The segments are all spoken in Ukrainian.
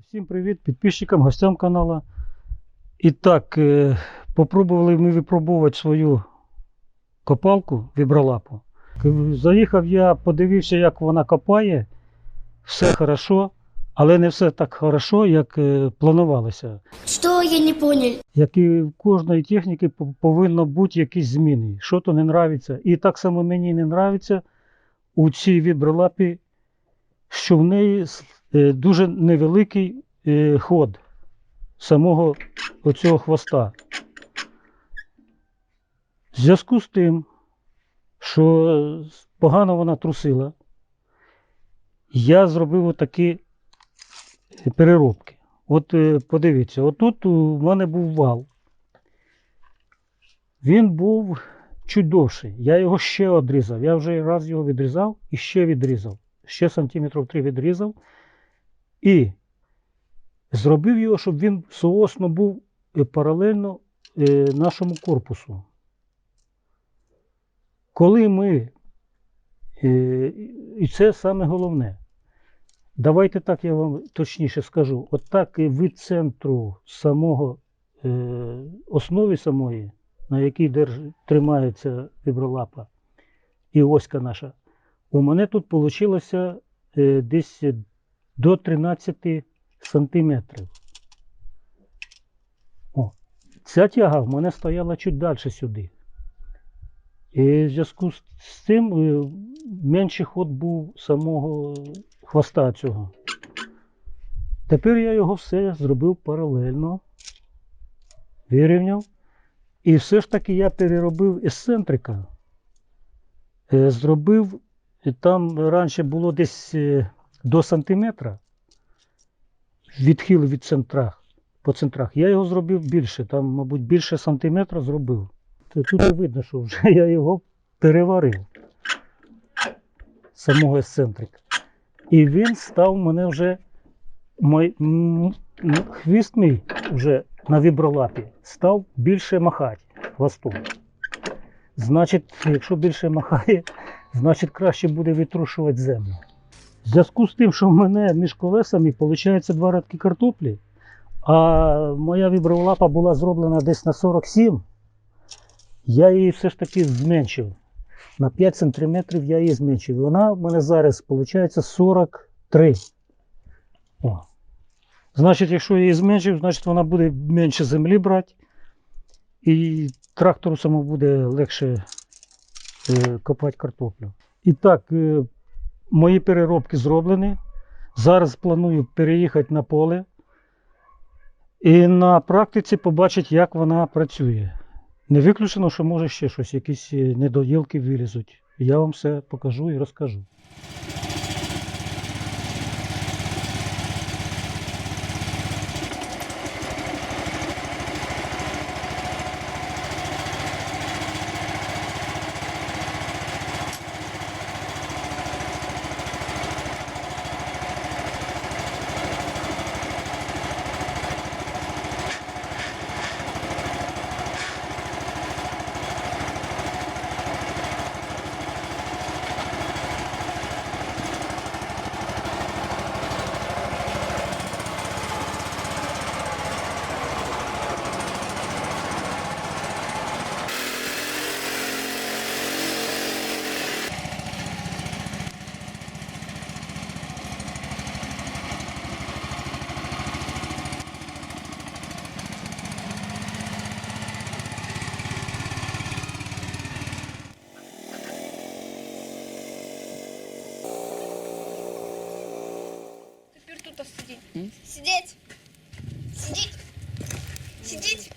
Всім привіт підписчикам, гостям каналу. І так, е, попробували ми випробувати свою копалку вібролапу. Заїхав я, подивився, як вона копає. Все хорошо, але не все так хорошо, як е, планувалося. Что я не понял? Як і в кожної техніки по- повинно бути якісь зміни. Що то не нравиться. І так само мені не нравиться у цій вібролапі, що в неї дуже невеликий е, ход самого оцього хвоста. В зв'язку з тим, що е, погано вона трусила, я зробив отакі переробки. От е, подивіться, отут у мене був вал. Він був чуть довший. Я його ще відрізав. Я вже раз його відрізав і ще відрізав. Ще сантиметрів 3 відрізав. І зробив його, щоб він соосно був е, паралельно е, нашому корпусу. Коли ми, е, і це саме головне, Давайте так я вам точніше скажу. От так і від центру самого основи самої, на якій держ, тримається вібролапа і оська наша, у мене тут вийшло десь до 13 сантиметрів. О, ця тяга в мене стояла чуть далі сюди. І в зв'язку з цим е, менший ход був самого хвоста цього. Тепер я його все зробив паралельно, вирівняв. І все ж таки я переробив ексцентрика. Е, Зробив, е, там раніше було десь е, до сантиметра відхил від центрах, по центрах. Я його зробив більше, там, мабуть, більше сантиметра зробив. Тут видно, що вже я його переварив. Самого ексцентрика. І він став мене вже мой, хвіст мій вже на вібролапі став більше махати хвостом. Значить, якщо більше махає, значить краще буде відтрушувати землю. В зв'язку з тим, що в мене між колесами виходить два рядки картоплі, а моя вібролапа була зроблена десь на 47, я її все ж таки зменшив. На 5 см я її зменшив. Вона в мене зараз виходить 43. О. Значить, якщо я її зменшив, значить вона буде менше землі брати. І трактору самому буде легше е, копати картоплю. І так, е, мої переробки зроблені. Зараз планую переїхати на поле. І на практиці побачити, як вона працює. Не виключено, що може ще щось, якісь е, недоїлки вилізуть. Я вам все покажу і розкажу. Сидеть. Сидеть. Сидеть.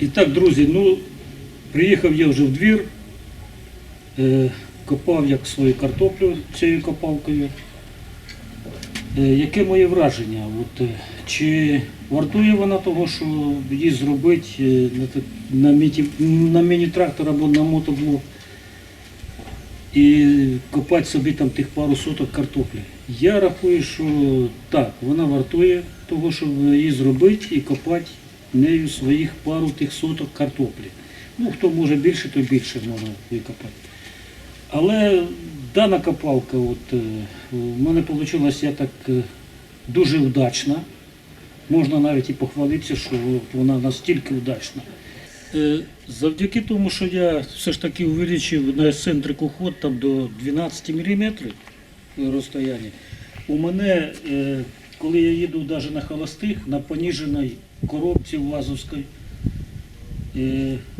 І так, друзі, ну, приїхав я вже в двір, е, копав як свою картоплю цією копалкою. Е, яке моє враження? От, е, чи вартує вона того, що її зробити е, на, на, міні-трактор або на мотоблок і копати собі там тих пару соток картоплі? Я рахую, що так, вона вартує того, щоб її зробити і копати нею своїх пару тих соток картоплі. Ну, хто може більше, то більше можна викопати. Але дана копалка, от, е, в мене вийшла я так е, дуже вдачна. Можна навіть і похвалитися, що вона настільки вдачна. Е, Завдяки тому, що я все ж таки увеличив на ексцентрику ход там до 12 мм розстояння, у мене, коли я їду навіть на холостих, на поніженій коробці ВАЗовській,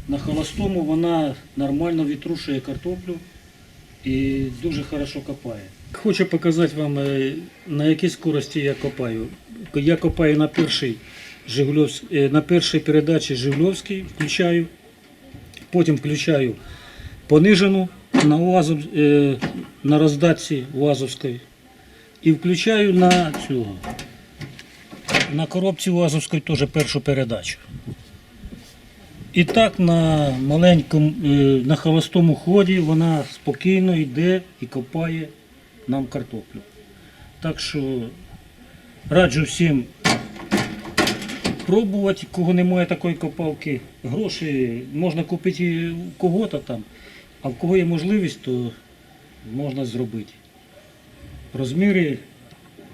на холостому вона нормально відтрушує картоплю і дуже хорошо копає. Хочу показати вам, е, на якій скорості я копаю. Я копаю на першій, е, на першій передачі Жигульовській, включаю, потім включаю понижену на, УАЗов, е, на роздатці УАЗовської і включаю на цього. На коробці УАЗовської теж першу передачу. І так на маленькому, е, на холостому ході вона спокійно йде і копає нам картоплю. Так що раджу всім пробувати, кого немає такої копалки. Гроші можна купити у кого-то там, а в кого є можливість, то можна зробити. Розміри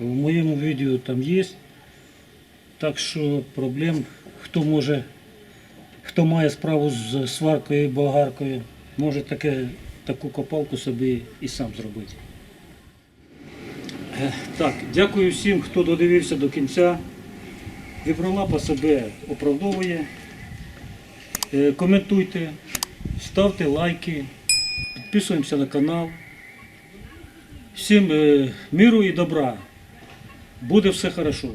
в моєму відео там є. Так що проблем, хто може хто має справу з сваркою і болгаркою, може таке, таку копалку собі і сам зробити. Е, Так, дякую всім, хто додивився до кінця. Вібролапа себе оправдовує. Е, Коментуйте, ставте лайки, підписуємося на канал. Всім е, миру і добра. Буде все хорошо.